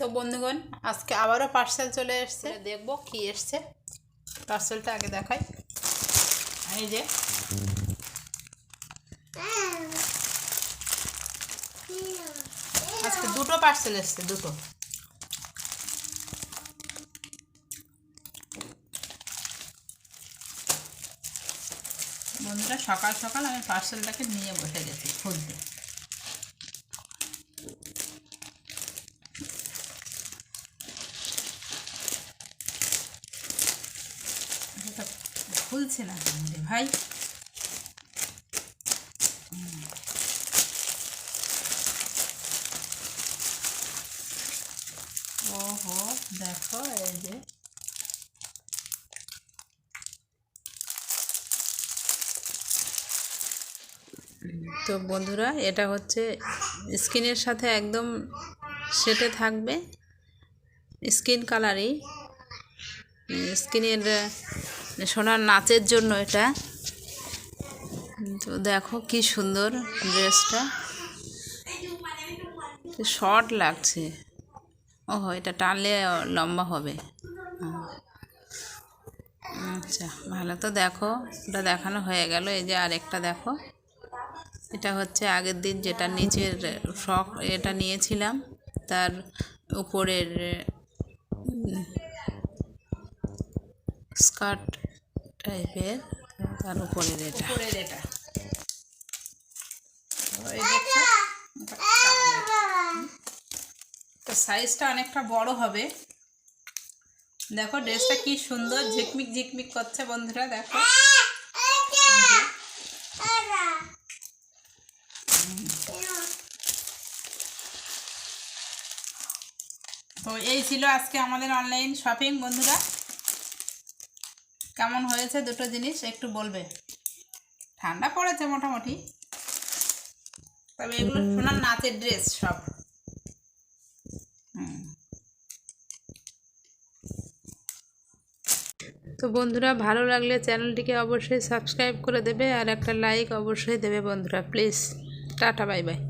তো বন্ধুগণ আজকে আবারও পার্সেল চলে এসছে। দেখব কি এসছে। পার্সেলটা আগে দেখাই। এই যে আজকে দুটো পার্সেল এসছে দুটো। বন্ধুরা সকাল সকাল আমি পার্সেলটাকে নিয়ে বসে গেছি খুলতে এটা খুলছে না রে ভাই। ওহো, দেখো এই যে। তো বন্ধুরা, এটা হচ্ছে স্কিনের সাথে একদম সেটে থাকবে। স্কিন কালারই। স্কিনের সোনার নাচের জন্য এটা। তো দেখো কি সুন্দর ড্রেসটা। শর্ট লাগছে। ওহো, এটা টানলে লম্বা হবে। আচ্ছা ভালো তো দেখো, ওটা দেখানো হয়ে গেল। এই যে আরেকটা দেখো। এটা হচ্ছে আগের দিন যেটা নিচের ফ্রক এটা নিয়েছিলাম। তার উপরের স্কার্ট টাইপের তার উপরের এটা এটা তো সাইজটা অনেকটা বড় হবে। দেখো ড্রেসটা কি সুন্দর ঝিকমিক ঝিকমিক করছে বন্ধুরা দেখো। তো এই ছিল আজকে আমাদের অনলাইন শপিং বন্ধুরা। কেমন হয়েছে দুটো জিনিস একটু বলবে? ঠান্ডা পড়েছে মোটামুটি। তবে এগুলো সোনার নাচের ড্রেস সব। তো বন্ধুরা, ভালো লাগলে চ্যানেলটিকে অবশ্যই সাবস্ক্রাইব করে দেবে আর একটা লাইক অবশ্যই দেবে বন্ধুরা প্লিজ টাটা বাই বাই